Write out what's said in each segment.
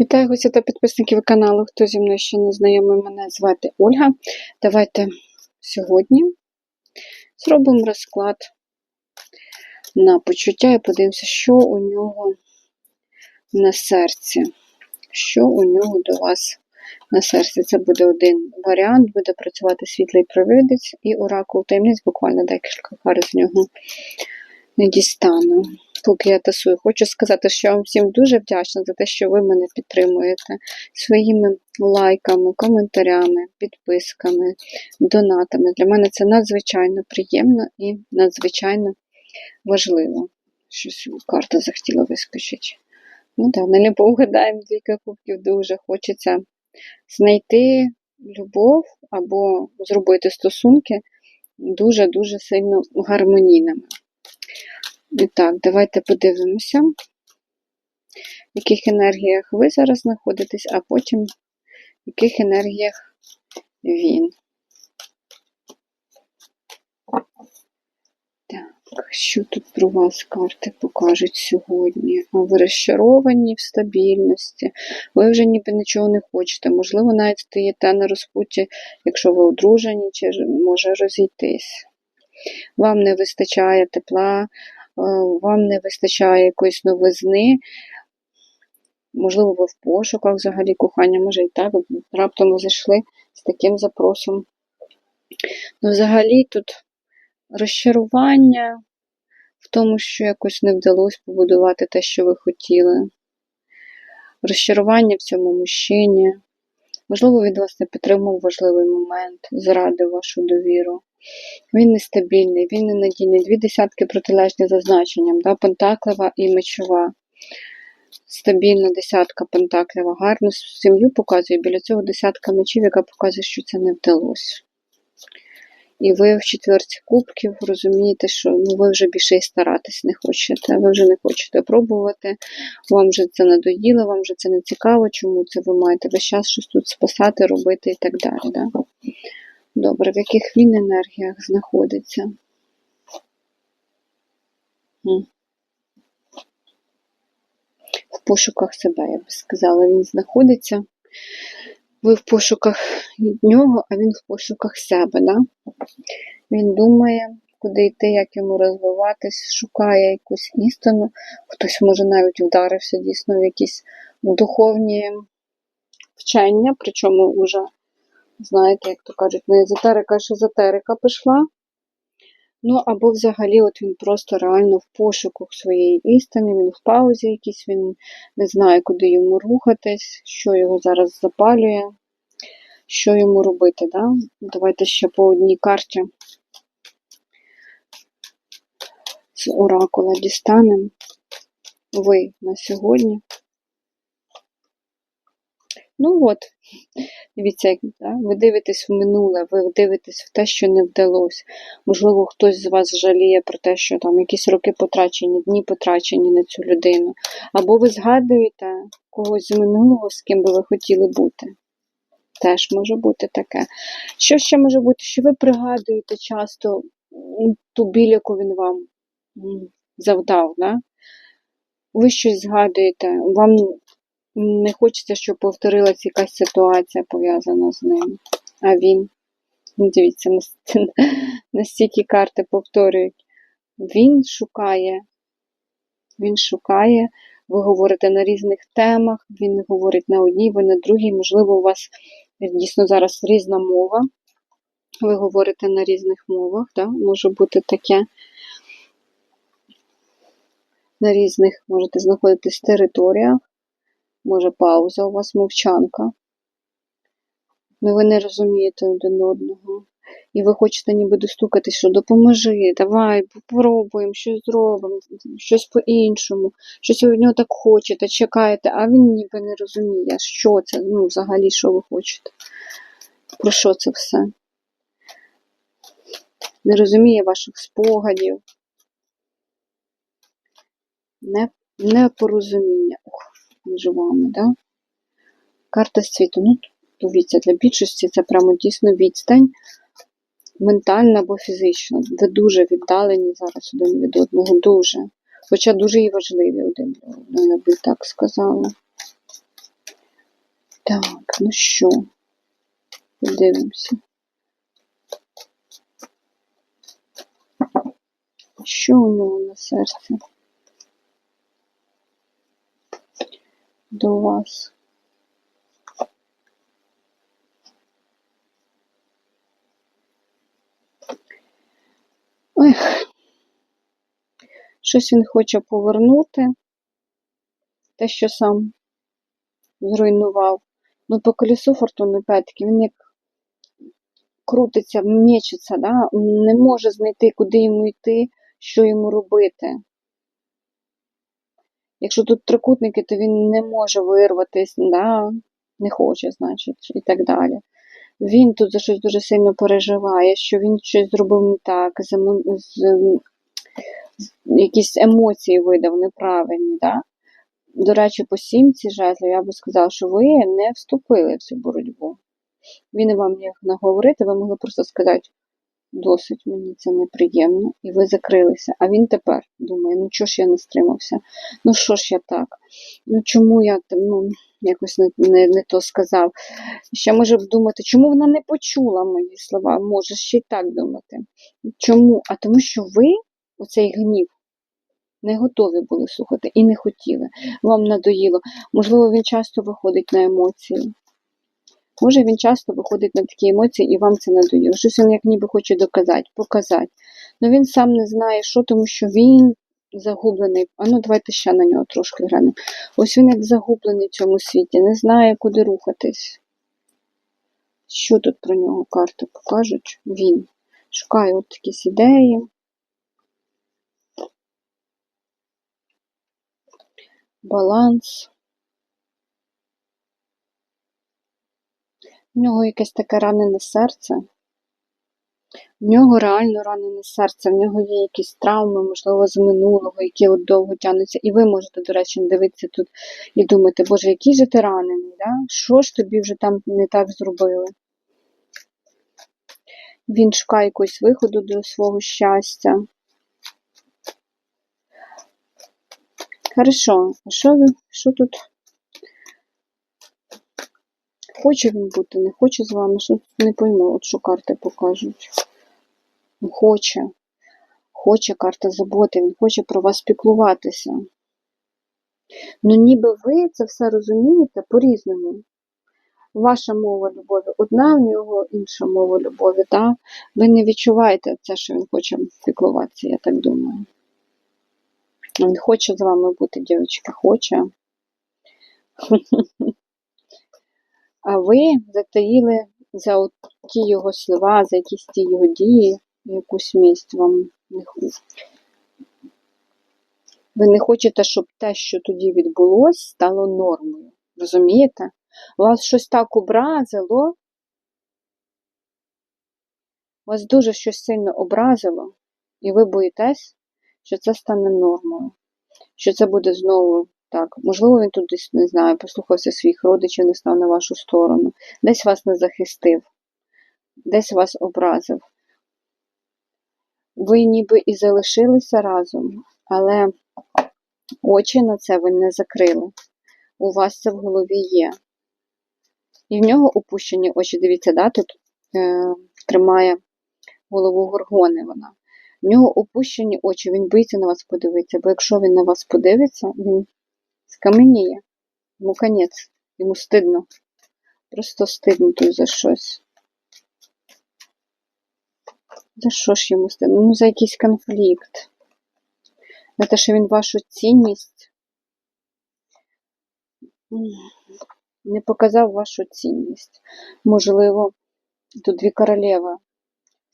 Вітаю гостя та підписників каналу. Хто зі мною ще не знайомий, мене звати Ольга. Давайте сьогодні зробимо розклад на почуття і подивимося, що у нього на серці. Що у нього до вас на серці. Це буде один варіант, буде працювати світлий провидець і оракул таємниць, буквально декілька пар з нього не дістану. Поки я тасую, хочу сказати, що я вам всім дуже вдячна за те, що ви мене підтримуєте своїми лайками, коментарями, підписками, донатами. Для мене це надзвичайно приємно і надзвичайно важливо. Щось карта захотіла вискочити. Ну так, не любов гадаємо двійка кубків дуже хочеться знайти любов або зробити стосунки дуже-дуже сильно гармонійними. І так, давайте подивимося, в яких енергіях ви зараз знаходитесь, а потім в яких енергіях він. Так, що тут про вас карти покажуть сьогодні? Ви розчаровані в стабільності, ви вже ніби нічого не хочете. Можливо, навіть стоїте на розпуті, якщо ви одружені, чи може розійтись. Вам не вистачає тепла, вам не вистачає якоїсь новизни. Можливо, ви в пошуках взагалі кохання, може і так, раптом ви зайшли з таким запросом. Ну, взагалі тут розчарування в тому, що якось не вдалося побудувати те, що ви хотіли. Розчарування в цьому мужчині. Можливо, він вас не підтримав важливий момент, зрадив вашу довіру. Він нестабільний, він ненадійний. Дві десятки протилежні за значенням, да? пентаклева і мечова. Стабільна десятка пентаклева. Гарну сім'ю показує біля цього десятка мечів, яка показує, що це не вдалося. І ви в четверті кубків розумієте, що ну, ви вже більше і старатись не хочете. Ви вже не хочете пробувати, вам вже це надоїло, вам вже це не цікаво, чому це ви маєте весь час щось тут спасати, робити і так далі. Да? Добре, в яких він енергіях знаходиться? В пошуках себе, я би сказала, він знаходиться. Ви в пошуках нього, а він в пошуках себе. Да? Він думає, куди йти, як йому розвиватись, шукає якусь істину. Хтось, може, навіть вдарився дійсно в якісь духовні вчення, причому вже знаєте, як то кажуть, не езотерика, а езотерика пішла. Ну, або взагалі, от він просто реально в пошуках своєї істини, він в паузі якійсь, він не знає, куди йому рухатись, що його зараз запалює, що йому робити. Да? Давайте ще по одній карті з оракула дістанемо. Ви на сьогодні. Ну от, дивіться, як ви дивитесь в минуле, ви дивитесь в те, що не вдалося. Можливо, хтось з вас жаліє про те, що там якісь роки потрачені, дні потрачені на цю людину. Або ви згадуєте когось з минулого, з ким би ви хотіли бути. Теж може бути таке. Що ще може бути, що ви пригадуєте часто ту біль, яку він вам завдав, да? ви щось згадуєте, вам не хочеться, щоб повторилася якась ситуація пов'язана з ним. А він, ну, дивіться, настільки карти повторюють. Він шукає, він шукає, ви говорите на різних темах, він говорить на одній, ви на другій, можливо, у вас дійсно зараз різна мова. Ви говорите на різних мовах, да? може бути таке. На різних можете знаходитись територіях. Може, пауза у вас мовчанка. Ну ви не розумієте один одного. І ви хочете ніби достукатись, що допоможи, давай, попробуємо, щось зробимо, щось по-іншому, щось ви від нього так хочете, чекаєте, а він ніби не розуміє, що це, ну, взагалі, що ви хочете. Про що це все? Не розуміє ваших спогадів. Не, Непорозуміння. Ох між вами. Да? Карта світу. Ну, дивіться, для більшості це прямо дійсно відстань, ментальна або фізична. Ви дуже віддалені зараз один від одного, дуже. Хоча дуже і важливі один для одного, я би так сказала. Так, ну що? Подивимося. Що у нього на серці? До вас. Ех. Щось він хоче повернути. Те, що сам зруйнував. Ну, по колесу фортуни п'ятки, він як крутиться, мечеться, да? не може знайти, куди йому йти, що йому робити. Якщо тут трикутники, то він не може вирватися, да? не хоче, значить, і так далі. Він тут за щось дуже сильно переживає, що він щось зробив не так, з, з, якісь емоції видав неправильні. Да? До речі, по сімці жезлів я би сказала, що ви не вступили в цю боротьбу. Він вам ніяк наговорити, ви могли просто сказати, досить мені це неприємно, і ви закрилися. А він тепер думає, ну чого ж я не стримався? Ну що ж я так? Ну чому я ну, якось не, не, не то сказав? Ще може думати, чому вона не почула мої слова? Може ще й так думати. Чому? А тому що ви, оцей гнів, не готові були слухати і не хотіли. Вам надоїло. Можливо, він часто виходить на емоції. Може, він часто виходить на такі емоції і вам це надоїло. Щось він як ніби хоче доказати, показати. Ну він сам не знає, що, тому що він загублений. А ну давайте ще на нього трошки глянемо. Ось він як загублений в цьому світі, не знає, куди рухатись. Що тут про нього карти покажуть? Він шукає от якісь ідеї. Баланс. В нього якесь таке ранене серце. В нього реально ранене серце, в нього є якісь травми, можливо, з минулого, які от довго тягнуться. І ви можете, до речі, дивитися тут і думати, Боже, який же ти ранений, да? що ж тобі вже там не так зробили? Він шукає якогось виходу до свого щастя. Хорошо, а що, що тут? Хоче він бути, не хоче з вами, що не пойму, от що карти покажуть. Ну, Хоче. Хоче карта заботи, він хоче про вас піклуватися. Ну, ніби ви це все розумієте по-різному. Ваша мова любові одна, в нього інша мова любові, так? Ви не відчуваєте це, що він хоче піклуватися, я так думаю. Він хоче з вами бути, дівчинка, хоче. А ви затаїли за ті його слова, за якісь ті його дії, якусь мість вам не Ви не хочете, щоб те, що тоді відбулось, стало нормою. Розумієте? Вас щось так образило. Вас дуже щось сильно образило, і ви боїтесь, що це стане нормою. Що це буде знову так. Можливо, він тут десь, не знаю, послухався своїх родичів, не став на вашу сторону, десь вас не захистив, десь вас образив. Ви ніби і залишилися разом, але очі на це ви не закрили. У вас це в голові є. І в нього опущені очі, дивіться, да, тут е, тримає голову горгони вона. В нього опущені очі, він боїться на вас подивитися, бо якщо він на вас подивиться, він скаменіє. Йому конець, йому стидно. Просто стидно тут за щось. За що ж йому стидно? Ну, за якийсь конфлікт. За те, що він вашу цінність не показав вашу цінність. Можливо, тут дві королеви.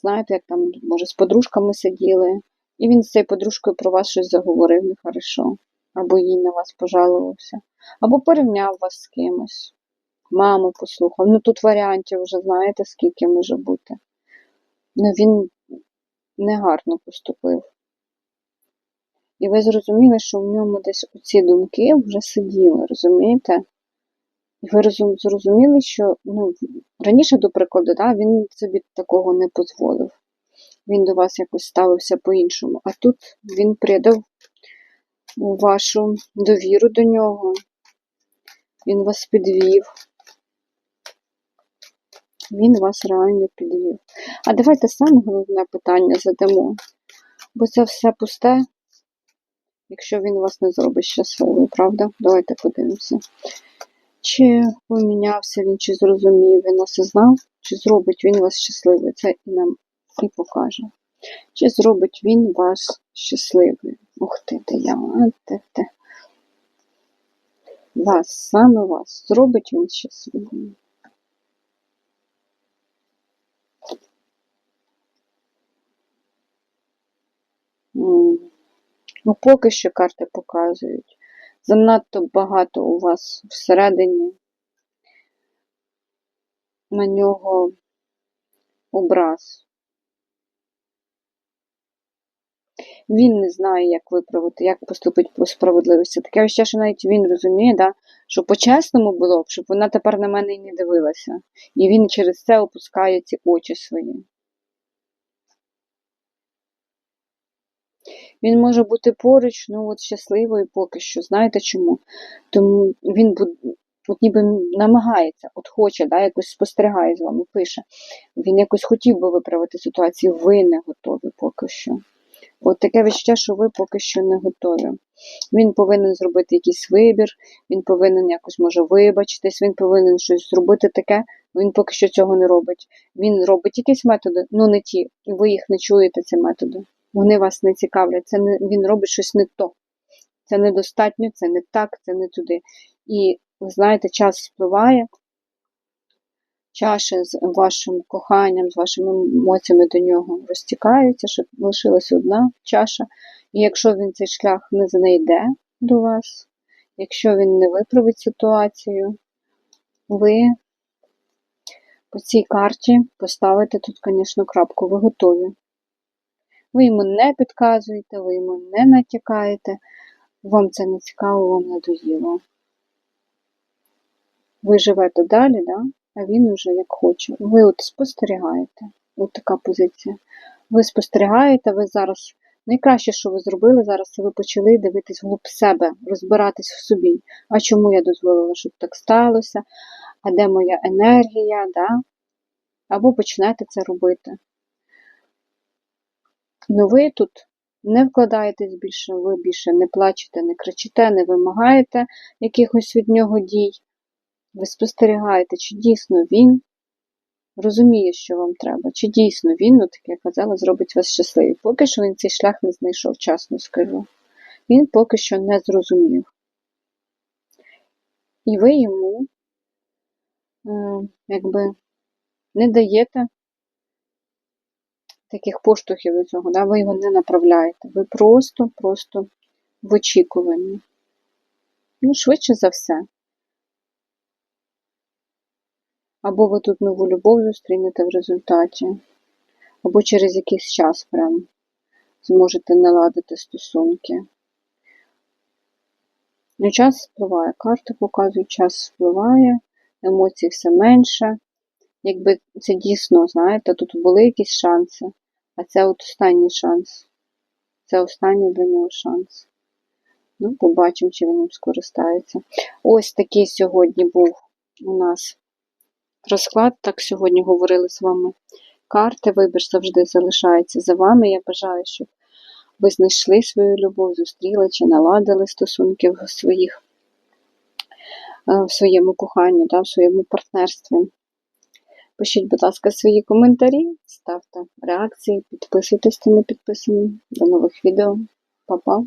Знаєте, як там, може, з подружками сиділи, і він з цією подружкою про вас щось заговорив нехорошо. Або їй на вас пожалувався, або порівняв вас з кимось. Маму послухав. Ну тут варіантів вже знаєте, скільки може бути. Ну він негарно поступив. І ви зрозуміли, що в ньому десь оці думки вже сиділи, розумієте? І ви зрозуміли, що ну, раніше, до прикладу, да, він собі такого не дозволив. Він до вас якось ставився по-іншому. А тут він придав вашу довіру до нього. Він вас підвів. Він вас реально підвів. А давайте саме головне питання задамо. Бо це все пусте, якщо він вас не зробить щасливим, правда? Давайте подивимося. Чи помінявся він, чи зрозумів, він осознав, чи зробить він вас щасливим. Це і нам і покаже. Чи зробить він вас щасливим? Ух ти, де я, те. Вас, саме вас, зробить він щасливим. Ну, поки що карти показують. Занадто багато у вас всередині на нього образ. Він не знає, як виправити, як поступити по справедливості. Таке ще, що навіть він розуміє, да, що по-чесному було б, щоб вона тепер на мене і не дивилася. І він через це опускає ці очі свої. Він може бути поруч, ну от щасливий поки що. Знаєте чому? Тому він от ніби намагається, от хоче, да, якось спостерігає з вами, пише. Він якось хотів би виправити ситуацію, ви не готові поки що. От таке відчуття, що ви поки що не готові. Він повинен зробити якийсь вибір, він повинен якось може вибачитись, він повинен щось зробити таке, він поки що цього не робить. Він робить якісь методи, ну не ті, і ви їх не чуєте, ці методи. Вони вас не цікавлять. Це не він робить щось не то. Це недостатньо, це не так, це не туди. І ви знаєте, час спливає, чаші з вашим коханням, з вашими емоціями до нього розтікаються, щоб лишилась одна чаша. І якщо він цей шлях не знайде до вас, якщо він не виправить ситуацію, ви по цій карті поставите тут, звісно, крапку, ви готові. Ви йому не підказуєте, ви йому не натякаєте, вам це не цікаво, вам надоїло. Ви живете далі, да? А він уже як хоче. Ви от спостерігаєте. От така позиція. Ви спостерігаєте, ви зараз. Найкраще, що ви зробили зараз, це ви почали дивитись вглуб себе, розбиратись в собі. А чому я дозволила, щоб так сталося? А де моя енергія? Да? Або почнете це робити. Ну ви тут не вкладаєтесь більше, ви більше не плачете, не кричите, не вимагаєте якихось від нього дій. Ви спостерігаєте, чи дійсно він розуміє, що вам треба, чи дійсно він, ну так я казала, зробить вас щасливі. Поки що він цей шлях не знайшов, чесно скажу. Він поки що не зрозумів. І ви йому, е, якби, не даєте таких поштовхів до цього, да? ви його не направляєте. Ви просто-просто в очікуванні. Ну, швидше за все. Або ви тут нову любов зустрінете в результаті, або через якийсь час прям зможете наладити стосунки. Ну, час спливає, карти показують, час спливає, емоцій все менше. Якби це дійсно, знаєте, тут були якісь шанси, а це от останній шанс. Це останній для нього шанс. Ну, побачимо, чи він їм скористається. Ось такий сьогодні був у нас розклад. Так сьогодні говорили з вами. Карти, вибір завжди залишається за вами. Я бажаю, щоб ви знайшли свою любов, зустріли чи наладили стосунки в своїх, е, в своєму коханні, да, в своєму партнерстві. Пишіть, будь ласка, свої коментарі, ставте реакції, підписуйтесь, хто не підписані. До нових відео. Па-па!